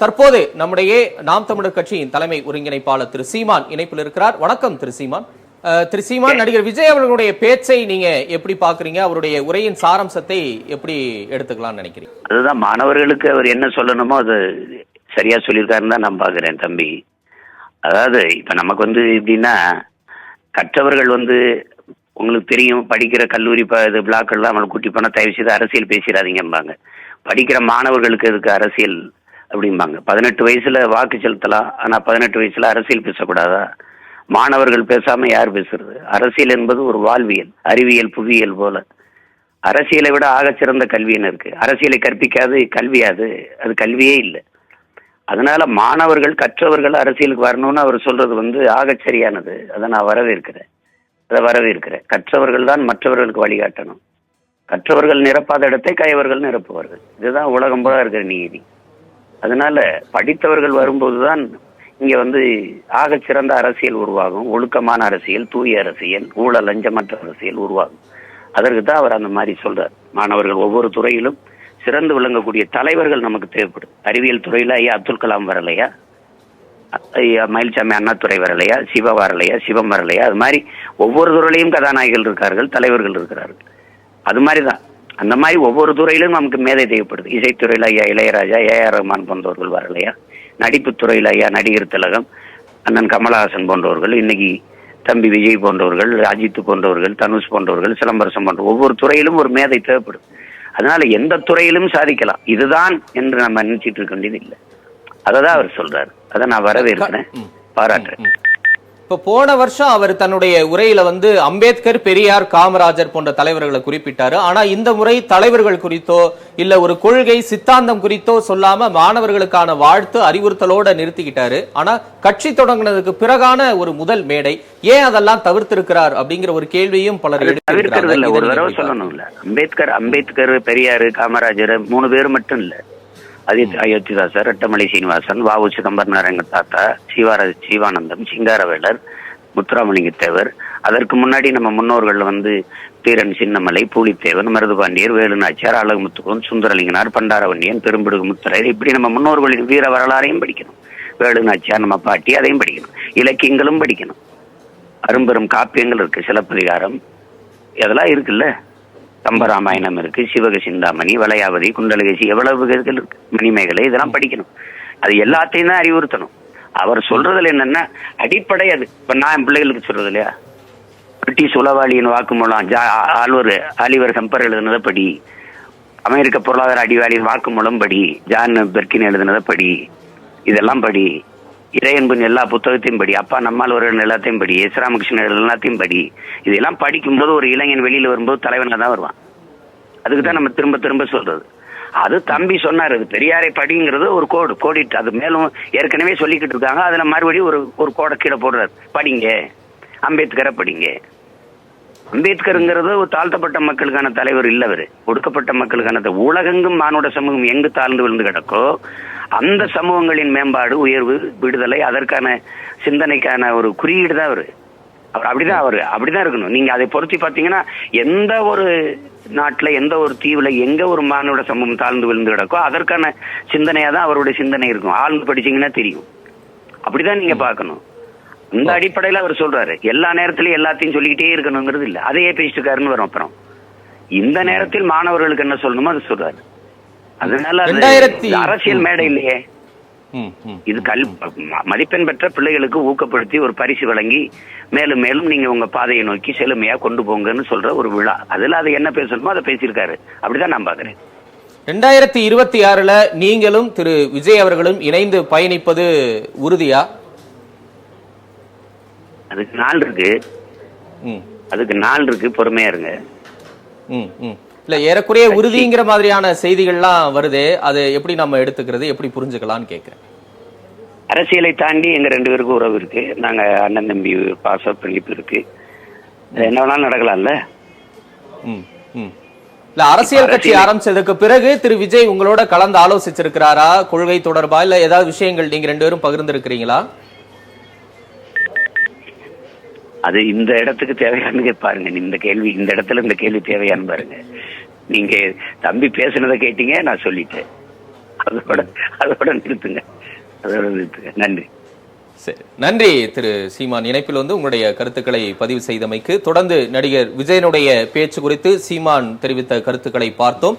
தற்போது நம்முடைய நாம் தமிழர் கட்சியின் தலைமை ஒருங்கிணைப்பாளர் திரு சீமான் இணைப்பில் இருக்கிறார். வணக்கம் திரு சீமான். திரு சீமான் நடிகர் விஜய் அவர்களுடைய பேச்சை நீங்க எப்படி பாக்குறீங்க அவருடைய உரையின் சாராம்சத்தை எப்படி எடுத்துக்கலாம்னு நினைக்கிறீங்க? அதுதான் மாணவர்களுக்கு அவர் என்ன சொல்லணுமோ அது சரியா சொல்லியிருக்காருன்னு தான் நான் பார்க்குறேன் தம்பி. அதாவது இப்போ நமக்கு வந்து எப்படின்னா கற்றவர்கள் வந்து உங்களுக்கு தெரியும் படிக்கிற கல்லூரி ப இது பிளாக்கெல்லாம் அவங்களை கூட்டி போனால் தயவு செய்து அரசியல் பேசிடாதீங்கம்பாங்க. படிக்கிற மாணவர்களுக்கு இதுக்கு அரசியல்? அப்படிம்பாங்க. பதினெட்டு வயசுல வாக்கு செலுத்தலாம் ஆனால் பதினெட்டு வயசுல அரசியல் பேசக்கூடாதா? மாணவர்கள் பேசாம யார் பேசுறது? அரசியல் என்பது ஒரு வாழ்வியல் அறிவியல் புவியியல் போல. அரசியலை விட ஆகச்சிறந்த கல்வின்னு இருக்கு? அரசியலை கற்பிக்காது கல்வியாது அது. கல்வியே இல்லை. அதனால மாணவர்கள் கற்றவர்கள் அரசியலுக்கு வரணும்னு அவர் சொல்றது வந்து ஆக சரியானது. அதை நான் வரவேற்கிறேன். அதை வரவேற்கிறேன். கற்றவர்கள் தான் மற்றவர்களுக்கு வழிகாட்டணும். கற்றவர்கள் நிரப்பாத இடத்தை கைவர்கள் நிரப்புவார்கள். இதுதான் உலகம் போல இருக்கிற நீதி. அதனால படித்தவர்கள் வரும்போதுதான் இங்க வந்து ஆக சிறந்த அரசியல் உருவாகும். ஒழுக்கமான அரசியல் தூய அரசியல் ஊழல் லஞ்சமற்ற அரசியல் உருவாகும். அதற்கு தான் அவர் அந்த மாதிரி சொல்றார். மாணவர்கள் ஒவ்வொரு துறையிலும் சிறந்து விளங்கக்கூடிய தலைவர்கள் நமக்கு தேவைப்படும். அறிவியல் துறையில ஐயா அப்துல் கலாம் வரலையா? ஐயா மயில்சாமி அண்ணாதுரை வரலையா? சிவா வரலையா? சிவம் வரலையா? அது மாதிரி ஒவ்வொரு துறையிலையும் கதாநாயகிகள் இருக்கார்கள் தலைவர்கள் இருக்கிறார்கள். அது மாதிரி தான் அந்த மாதிரி ஒவ்வொரு துறையிலும் நமக்கு மேதை தேவைப்படுது. இசைத்துறையில் ஐயா இளையராஜா ஏஆர் ரஹ்மான் போன்றவர்கள் வரலையா நடிப்புத் துறையில் ஐயா நடிகர் திலகம் அண்ணன் கமலஹாசன் போன்றவர்கள் இன்னைக்கு தம்பி விஜய் போன்றவர்கள் அஜித் போன்றவர்கள் தனுஷ் போன்றவர்கள் சிலம்பரசன் போன்ற ஒவ்வொரு துறையிலும் ஒரு மேதை தேவைப்படும் அதனால எந்த துறையிலும் சாதிக்கலாம். இதுதான் என்று நம்ம நினைச்சிட்டு இருக்க வேண்டியது இல்லை. அதை தான் அவர் சொல்றாரு. அதை நான் வரவேற்கிறேன். பாராட்டுறேன். இப்ப போன வருஷம் அவர் தன்னுடைய உரையில வந்து அம்பேத்கர் பெரியார் காமராஜர் போன்ற தலைவர்களை குறிப்பிட்டாரு. ஆனா இந்த முறை தலைவர்கள் குறித்தோ இல்ல ஒரு கொள்கை சித்தாந்தம் குறித்தோ சொல்லாம மாணவர்களுக்கான வாழ்த்து அறிவுறுத்தலோட நிறுத்திக்கிட்டாரு. ஆனா கட்சி தொடங்கினதுக்கு பிறகான ஒரு முதல் மேடை ஏன் அதெல்லாம் தவிர்த்திருக்கிறார் அப்படிங்கிற ஒரு கேள்வியும் பலர் தவிர்க்கிறது இல்ல ஒரு. தடவை சொல்லணும்ல. அம்பேத்கர் அம்பேத்கர் பெரியாரு காமராஜர் மூணு பேர் மட்டும் இல்ல. அது அயோத்திதாசர் ரெட்டமலை சீனிவாசன் வாவு சிதம்பரம் நாராயண தாத்தா சீவார சீவானந்தம் சிங்காரவேலர் முத்துராமலிங்க தேவர் அதற்கு முன்னாடி நம்ம முன்னோர்கள் வந்து தீரன் சின்னமலை பூலித்தேவன் மருதுபாண்டியர் வேலுநாச்சியார் அழகுமுத்துவன் சுந்தரலிங்கனார் பண்டாரவண்ணியன் பெரும்பிடுகு முத்தரையர். இப்படி நம்ம முன்னோர்களின் வீர வரலாறையும் படிக்கணும். வேலுநாச்சியார் நம்ம பாட்டி அதையும் படிக்கணும். இலக்கியங்களும் படிக்கணும். அரும்பெரும் காப்பியங்கள் இருக்கு சிலப்பதிகாரம். இதெல்லாம் இருக்குல்ல? கம்பராமாயணம் இருக்கு சிவக சிந்தாமணி வளையாவதி குண்டலகேசி எவ்வளவு மணிமேகலை இதெல்லாம் படிக்கணும். அது எல்லாத்தையும் தான் அறிவுறுத்தணும். அவர் சொல்றதுல என்னன்னா அடிப்படை அது. இப்ப நான் என் பிள்ளைகளுக்கு சொல்றது இல்லையா? பிரிட்டிஷ் உளவாளியின் வாக்குமூலம் ஜா ஆல்வர் ஆலிவர் ஹம்பர் எழுதுனதை படி அமெரிக்க பொருளாதார அடிவாளியின் வாக்குமூலம் படி ஜான் பெர்கின் எழுதுனதை படி இதெல்லாம் படி இறையன்பின் எல்லா புத்தகத்தையும் படி அப்பா நம்மால் எல்லாத்தையும் படி எஸ் ராமகிருஷ்ணன் எல்லாத்தையும் படி இதெல்லாம் படிக்கும்போது ஒரு இளைஞன் வெளியில் வரும்போது தலைவனாக தான் வருவான். அதுக்கு தான் நம்ம திரும்ப திரும்ப சொல்றது. அது தம்பி சொன்னார் அது பெரியாரை படிங்கிறது ஒரு கோடு கோடிட்டு அது மேலும் ஏற்கனவே சொல்லிக்கிட்டு இருக்காங்க அதில் மறுபடியும் ஒரு ஒரு கோடை கீழே போடுறாரு. படிங்க. அம்பேத்கரை படிங்க. அம்பேத்கருங்கிறது ஒரு தாழ்த்தப்பட்ட மக்களுக்கான தலைவர் இல்ல அவரு ஒடுக்கப்பட்ட மக்களுக்கான உலகெங்கும் மானுட சமூகம் எங்கு தாழ்ந்து விழுந்து கிடக்கோ அந்த சமூகங்களின் மேம்பாடு உயர்வு விடுதலை அதற்கான சிந்தனைக்கான ஒரு குறியீடு தான் அவரு. அவர் அப்படிதான் அவரு அப்படிதான் இருக்கணும். நீங்க அதை பொருத்தி பாத்தீங்கன்னா எந்த ஒரு நாட்டுல எந்த ஒரு தீவுல எங்க ஒரு மானுட சமூகம் தாழ்ந்து விழுந்து கிடக்கோ அதற்கான சிந்தனையா தான் அவருடைய சிந்தனை இருக்கும். ஆழ்ந்து படிச்சீங்கன்னா தெரியும். அப்படிதான் நீங்க பார்க்கணும். இந்த அடிப்படையில அவர் சொல்றாரு. எல்லா நேரத்திலயும் எல்லாத்தையும் சொல்லிக்கிட்டே இருக்கணுங்கிறது இல்ல. அதையே பேசிட்டு இருக்காருன்னு வரும் அப்புறம். இந்த நேரத்தில் மாணவர்களுக்கு என்ன சொல்லணுமோ அது சொல்றாரு. அதனால அரசியல் மேடை இல்லையே. இது கல் மதிப்பெண் பெற்ற பிள்ளைகளுக்கு ஊக்கப்படுத்தி ஒரு பரிசு வழங்கி மேலும் மேலும் நீங்க உங்க பாதையை நோக்கி செழுமையா கொண்டு போங்கன்னு சொல்ற ஒரு விழா. அதுல அது என்ன பேசணுமோ அதை பேசியிருக்காரு. அப்படிதான் நான் பாக்குறேன் ரெண்டாயிரத்தி இருபத்தி ஆறுல நீங்களும் திரு விஜய் அவர்களும் இணைந்து பயணிப்பது உறுதியா? அதுக்கு நாள் இருக்கு. அதுக்கு நாள் இருக்கு பொறுமையா இருங்க. இல்ல ஏறக்குறைய உறுதிங்கிற மாதிரியான செய்திகள்லாம் வருதே. அது எப்படி நம்ம எடுத்துக்கிறது எப்படி புரிஞ்சுக்கலாம்னு கேக்குறேன். அரசியலை தாண்டி எங்க ரெண்டு பேருக்கும் உறவு இருக்கு. நாங்க அண்ணன் தம்பி பாச பிணைப்பு இருக்கு. என்ன வேணாலும் நடக்கலாம்ல. இல்ல அரசியல் கட்சி ஆரம்பிச்சதுக்கு பிறகு திரு. விஜய் உங்களோட கலந்து ஆலோசிச்சிருக்கிறாரா? கொள்கை தொடர்பா? இல்ல ஏதாவது விஷயங்கள் நீங்க ரெண்டு பேரும் பகிர்ந்திருக்கிறீங்களா? அது இந்த இடத்துக்கு தேவையானு பாருங்க. இந்த கேள்வி இந்த இடத்துல இந்த கேள்வி தேவையான்னு பாருங்க. நீங்க தம்பி பேசுனதை கேட்டீங்க நான் சொல்லிட்டேன். அதோட அதோட நிறுத்துங்க. அதோட நிறுத்துங்க. நன்றி. சரி. நன்றி திரு சீமான். இணைப்பில் வந்து உங்களுடைய கருத்துக்களை பதிவு செய்தமைக்கு தொடர்ந்து நடிகர் விஜயனுடைய பேச்சு குறித்து சீமான் தெரிவித்த கருத்துக்களை பார்த்தோம்.